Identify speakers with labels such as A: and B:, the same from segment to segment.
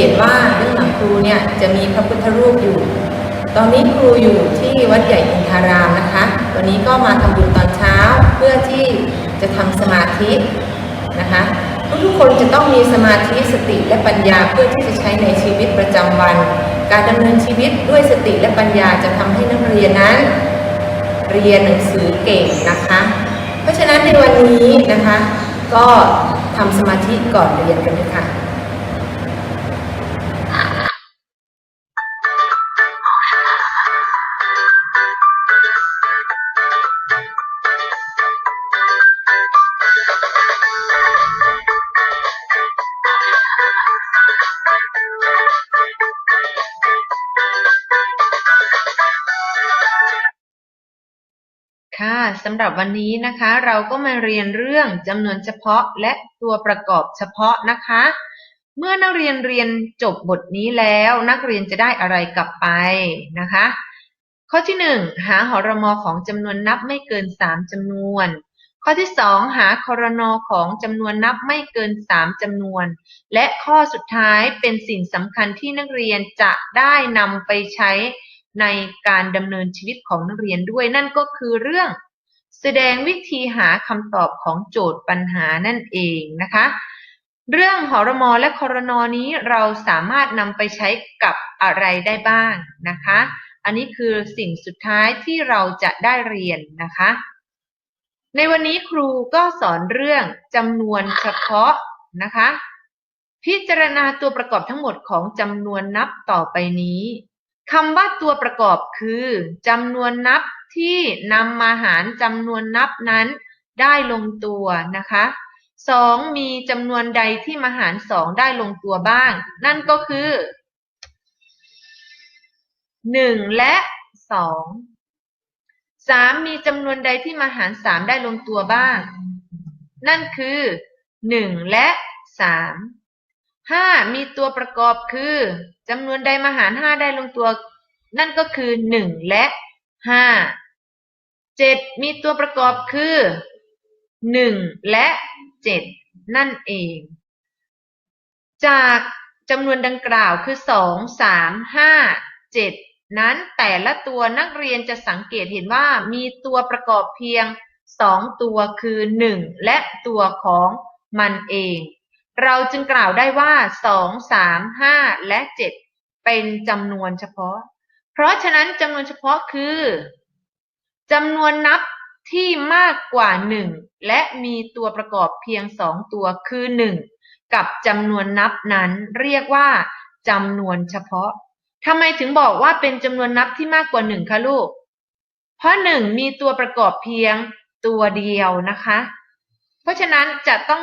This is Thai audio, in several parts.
A: เห็นว่าด้านหลังครูเนี่ยจะมีพระพุทธรูปอยู่ ตอนนี้ครูอยู่ที่วัดใหญ่อินทารามนะคะ วันนี้ก็มาทำบุญตอนเช้าเพื่อที่จะทำสมาธินะคะทุกๆคนจะต้องมีสมาธิสติและปัญญาเพื่อที่จะใช้ในชีวิตประจำวัน การดำเนินชีวิตด้วยสติและปัญญาจะทำให้นักเรียนนั้น เรียนหนังสือเก่งนะคะ เพราะฉะนั้นในวันนี้นะคะ ก็ทำสมาธิก่อนเรียนกันเลยค่ะ
B: หรับวันนี้นะคะ เราก็มาเรียนเรื่องจำนวนเฉพาะและตัวประกอบเฉพาะนะคะ เมื่อนักเรียนเรียนจบบทนี้แล้วนักเรียนจะได้อะไรกลับไปนะคะ ข้อที่หนึ่งหาหรมอของจำนวนนับไม่เกินสามจำนวน ข้อที่สองหาครนของจำนวนนับไม่เกินสามจำนวน และข้อสุดท้ายเป็นสิ่งสำคัญที่นักเรียนจะได้นำไปใช้ในการดำเนินชีวิตของนักเรียนด้วยนั่นก็คือเรื่อง แสดงวิธีหาคำตอบของโจทย์ปัญหานั่นเองนะคะ เรื่องหอรมอและครนนี้เราสามารถนำไปใช้กับอะไรได้บ้างนะคะ อันนี้คือสิ่งสุดท้ายที่เราจะได้เรียนนะคะ ในวันนี้ครูก็สอนเรื่องจำนวนเฉพาะนะคะ พิจารณาตัวประกอบทั้งหมดของจำนวนนับต่อไปนี้คำว่าตัวประกอบคือจำนวนนับ ที่นำมาหารจำนวนนับนั้นได้ลงตัวนะคะสองมีจำนวนใดที่มาหารสองได้ลงตัวบ้าง นั่นก็คือหนึ่งและสองสามมีจำนวนใดที่มาหารสามได้ลงตัวบ้าง นั่นคือหนึ่งและสามห้ามีตัวประกอบคือจำนวนใดมาหารห้าได้ลงตัว นั่นก็คือหนึ่งและห้า เจ็ดมีตัวประกอบคือหนึ่งและเจ็ดนั่นเอง จากจำนวนดังกล่าวคือสองสามห้าเจ็ดนั้นแต่ละตัวนักเรียนจะสังเกตเห็นว่ามีตัวประกอบเพียงสองตัวคือหนึ่งและตัวของมันเอง เราจึงกล่าวได้ว่าสองสามห้าและเจ็ดเป็นจำนวนเฉพาะ เพราะฉะนั้นจำนวนเฉพาะคือ จำนวนนับที่มากกว่าหนึ่งและมีตัวประกอบเพียงสองตัวคือหนึ่งกับจำนวนนับนั้นเรียกว่าจำนวนเฉพาะทำไมถึงบอกว่าเป็นจำนวนนับที่มากกว่าหนึ่งคะลูก เพราะหนึ่งมีตัวประกอบเพียงตัวเดียวนะคะ เพราะฉะนั้นจะต้อง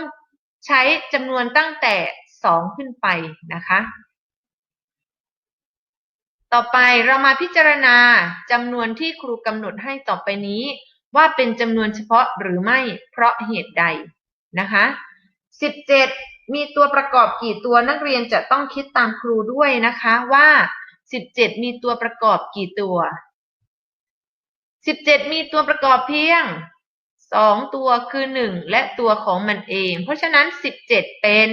B: ใช้จำนวนตั้งแต่สองขึ้นไปนะคะ ต่อไปเรามาพิจารณาจำนวนที่ครูกำหนดให้ต่อไปนี้ ว่าเป็นจำนวนเฉพาะหรือไม่เพราะเหตุใดนะคะ17 มีตัวประกอบกี่ตัวนักเรียนจะต้องคิดตามครูด้วยนะคะว่า 17 มีตัวประกอบกี่ตัว 17 มีตัวประกอบเพียง 2 ตัวคือ 1 และตัวของมันเอง เพราะฉะนั้น 17 เป็น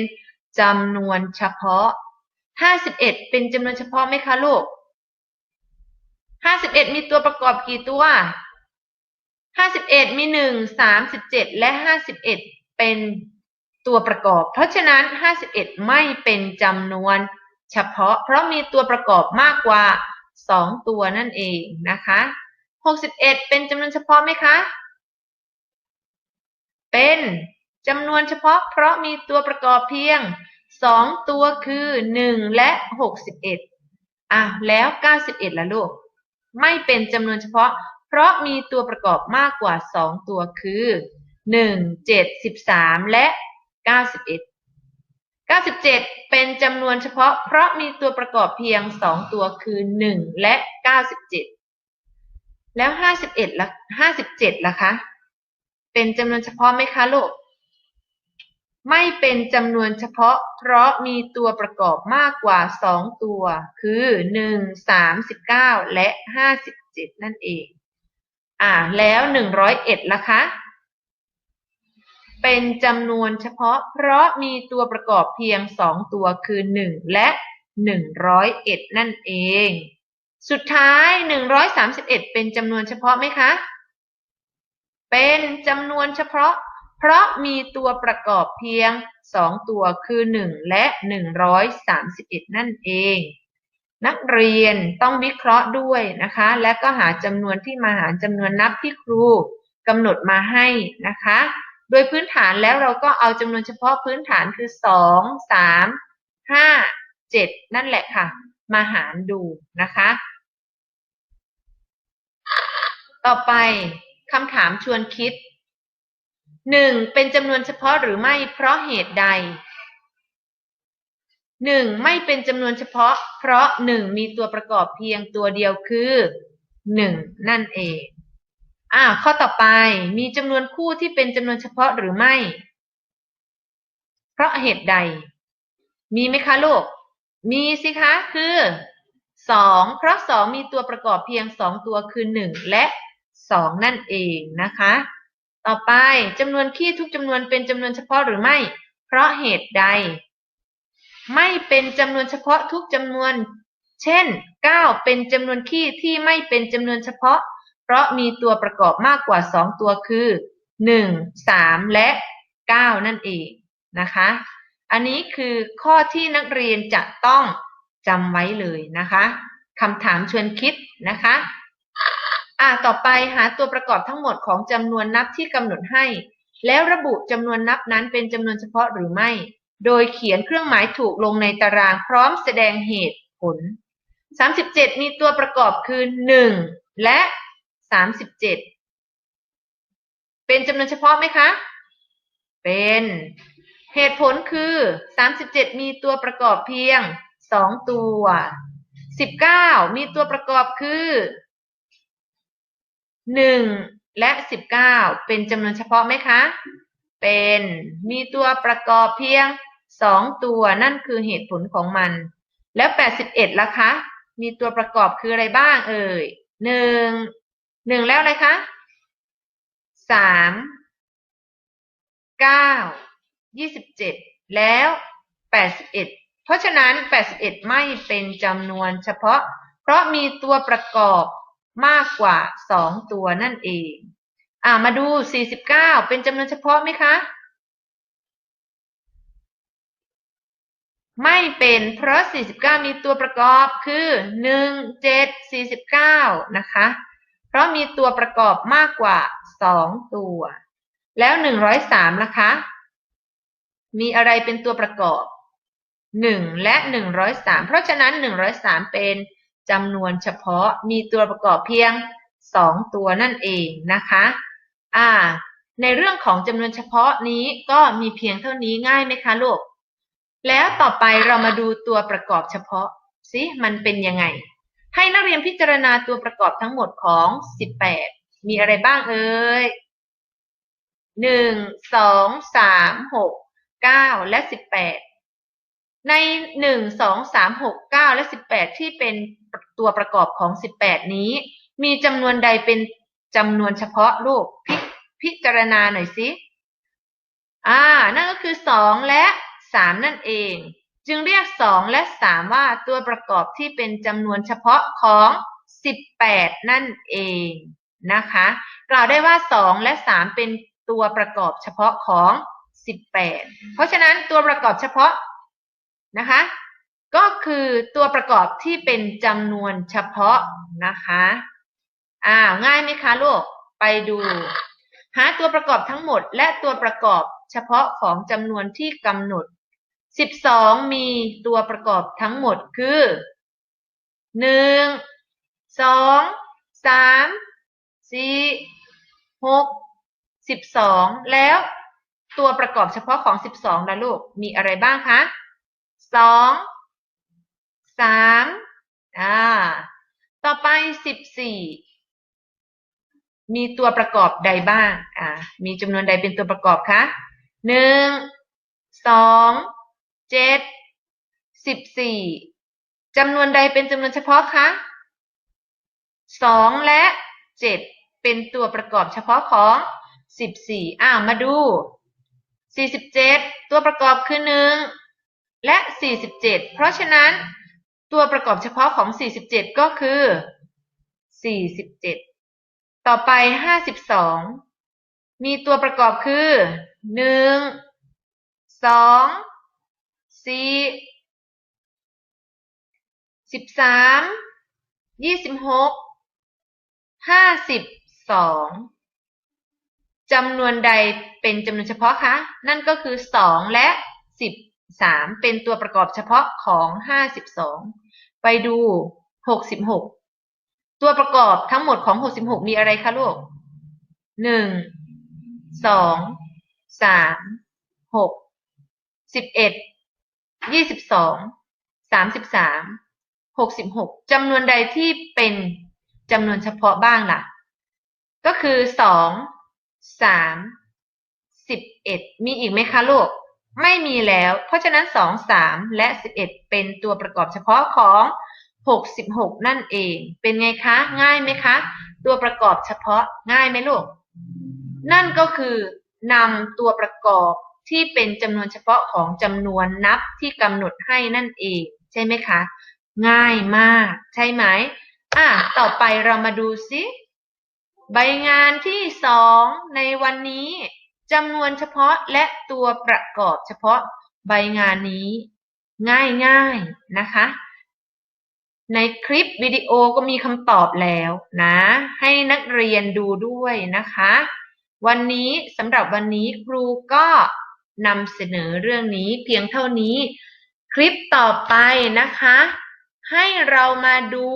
B: จำนวนเฉพาะ 51 เป็นจำนวนเฉพาะไหมคะลูก 51มีตัวประกอบกี่ตัว51มี1 37และ51เป็นตัวประกอบ เพราะฉะนั้น 51 ไม่เป็นจำนวน เฉพาะ เพราะมีตัวประกอบมากกว่า 2 ตัวนั่นเองนะคะ 61 เป็นจำนวนเฉพาะไหมคะ เป็นจำนวนเฉพาะ เพราะมีตัวประกอบเพียง 2 ตัวคือ 1 และ 61อะแล้ว 91ล่ะลูก ไม่เป็นจำนวนเฉพาะ เพราะมีตัวประกอบมากกว่า 2 ตัวคือ 1 7 13 และ 91 97 เป็นจำนวนเฉพาะ เพราะมีตัวประกอบเพียง 2 ตัวคือ 1 และ 97 แล้ว 51ละ57ล่ะคะ เป็นจำนวนเฉพาะไหมคะลูก ไม่เป็นจำนวนเฉพาะ เพราะมีตัวประกอบมากกว่า2ตัว คือ 1 39 และ 57 นั่นเอง อ่า แล้ว 101ล่ะคะ เป็นจำนวนเฉพาะ เพราะมีตัวประกอบเพียง2ตัว คือ 1 และหนึ่งร้อยเอ็ดนั่นเอง สุดท้ายหนึ่งร้อยสามสิบเอ็ดเป็นจำนวนเฉพาะไหมคะ เป็นจำนวนเฉพาะ เพราะมีตัวประกอบเพียงสองตัวคือหนึ่งและหนึ่งร้อยสามสิบเอ็ดนั่นเอง นักเรียนต้องวิเคราะห์ด้วยนะคะ และก็หาจำนวนที่มาหารจำนวนนับที่ครูกำหนดมาให้นะคะ โดยพื้นฐานแล้วเราก็เอาจำนวนเฉพาะพื้นฐานคือสองสามห้าเจ็ดนั่นแหละค่ะ มาหารดูนะคะ ต่อไปคำถามชวนคิด หนึ่งเป็นจำนวนเฉพาะหรือไม่เพราะเหตุใดหนึ่งไม่เป็นจำนวนเฉพาะ เพราะหนึ่งมีตัวประกอบเพียงตัวเดียวคือหนึ่งนั่นเองอ่าข้อต่อไปมีจำนวนคู่ที่เป็นจำนวนเฉพาะหรือไม่ เพราะเหตุใด มีไหมคะลูก มีสิคะคือสองเพราะสองมีตัวประกอบเพียงสองตัวคือหนึ่งและสองนั่นเองนะคะ ต่อไปจำนวนคี่ทุกจำนวนเป็นจำนวนเฉพาะหรือไม่ เพราะเหตุใด ไม่เป็นจำนวนเฉพาะทุกจำนวน เช่น 9 เป็นจำนวนคี่ที่ไม่เป็นจำนวนเฉพาะ เพราะมีตัวประกอบมากกว่า 2 ตัวคือ 1 3 และ 9 นั่นเองนะคะ อันนี้คือข้อที่นักเรียนจะต้องจำไว้เลยนะคะคำถามชวนคิดนะคะ อ่าต่อไปหาตัวประกอบทั้งหมดของจำนวนนับที่กำหนดให้ แล้วระบุจำนวนนับนั้นเป็นจำนวนเฉพาะหรือไม่ โดยเขียนเครื่องหมายถูกลงในตารางพร้อมแสดงเหตุผล 37 มีตัวประกอบคือ 1 และ 37 เป็นจำนวนเฉพาะไหมคะ เป็น เหตุผลคือ 37 มีตัวประกอบเพียง 2 ตัว 19 มีตัวประกอบคือ 1และ19เก้าเป็นจำนวนเฉพาะไหมคะ เป็นมีตัวประกอบเพียง2ตัวนั่นคือเหตุผลของมัน แล้ว81ล่ะคะ มีตัวประกอบคืออะไรบ้างเอ่ย1 1แล้วอะไรคะ3 9 27แล้ว81เอ็ดเพราะฉะนั้น81ไม่เป็นจำนวนเฉพาะ เพราะมีตัวประกอบ มากกว่า 2 ตัวนั่นเอง อ่ามาดู 49 เป็นจำนวนเฉพาะไหมคะ ไม่เป็นเพราะ 49 มีตัวประกอบคือ 1 7 49 นะคะ เพราะมีตัวประกอบมากกว่า 2 ตัว แล้ว 103ล่ะคะ มีอะไรเป็นตัวประกอบ 1 และ 103 เพราะฉะนั้น 103 เป็น จำนวนเฉพาะมีตัวประกอบเพียง 2 ตัวนั่นเองนะคะอ่าในเรื่องของจำนวนเฉพาะนี้ก็มีเพียงเท่านี้ง่ายไหมคะลูก แล้วต่อไปเรามาดูตัวประกอบเฉพาะสิมันเป็นยังไง ให้นักเรียนพิจารณาตัวประกอบทั้งหมดของ 18 มีอะไรบ้างเอ่ยหนึ่งสองสามหกเก้าและสิบแปด ในหนึ่งสองสามหกเก้าและสิบแปดที่เป็นตัวประกอบของสิบแปดนี้ มีจำนวนใดเป็นจำนวนเฉพาะลูกพพิจารณาหน่อยสิอ่า นั่นก็คือสองและสามนั่นเอง จึงเรียกสองและสามว่าตัวประกอบที่เป็นจำนวนเฉพาะของสิบแปดนั่นเองนะคะ กล่าวได้ว่าสองและสามเป็นตัวประกอบเฉพาะของสิบแปดเพราะฉะนั้นตัวประกอบเฉพาะ นะคะ ก็คือตัวประกอบที่เป็นจำนวนเฉพาะนะคะอ้าวง่ายไหมคะลูกไปดู หาตัวประกอบทั้งหมด และตัวประกอบเฉพาะของจำนวนที่กำหนด 12 มีตัวประกอบทั้งหมดคือ 1 2 3 4 6 12 แล้วตัวประกอบเฉพาะของ 12นะลูก มีอะไรบ้างคะ 2 3อ่า ต่อไป14มีตัวประกอบใดบ้าง อ่า มีจำนวนใดเป็นตัวประกอบคะหนึ่งสองเจ็ดสิบสี่จำนวนใดเป็นจำนวนเฉพาะคะสองและเจ็ดเป็นตัวประกอบเฉพาะของสิบสี่อ้าวมาดูสี่สิบเจ็ดตัวประกอบคือหนึ่ง และสี่สิบเจ็ดเพราะฉะนั้น ตัวประกอบเฉพาะของ 47 ก็คือ 47 ต่อไป 52 มีตัวประกอบคือ 1 2 4 13 26 52จำนวนใดเป็นจำนวนเฉพาะคะ นั่นก็คือ2และ 3 เป็นตัวประกอบเฉพาะของ 52 ไปดู 66 ตัวประกอบทั้งหมดของ 66 มีอะไรคะลูก 1 2 3 6 11 22 33 66จำนวนใดที่เป็นจำนวนเฉพาะบ้างล่ะ ก็คือสองสามสิบเอ็ดมีอีกไหมคะลูก ไม่มีแล้ว เพราะฉะนั้นสองสามและสิบเอ็ดเป็นตัวประกอบเฉพาะของหกสิบหกนั่นเอง เป็นไงคะ ง่ายไหมคะ ตัวประกอบเฉพาะง่ายไหมลูก นั่นก็คือนำตัวประกอบที่เป็นจำนวนเฉพาะของจำนวนนับที่กำหนดให้นั่นเอง ใช่ไหมคะ ง่ายมาก ใช่ไหมอะต่อไปเรามาดูซิ ใบงานที่สองในวันนี้ จำนวนเฉพาะและตัวประกอบเฉพาะใบงานนี้ ง่ายๆนะคะ ในคลิปวิดีโอก็มีคำตอบแล้วนะ ให้นักเรียนดูด้วยนะคะ วันนี้สำหรับวันนี้ครูก็นำเสนอเรื่องนี้เพียงเท่านี้ คลิปต่อไปนะคะ ให้เรามาดู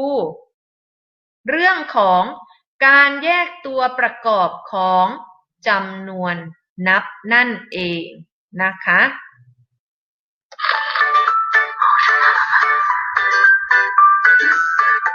B: เรื่องของการแยกตัวประกอบของจำนวน นับนั่นเองนะคะ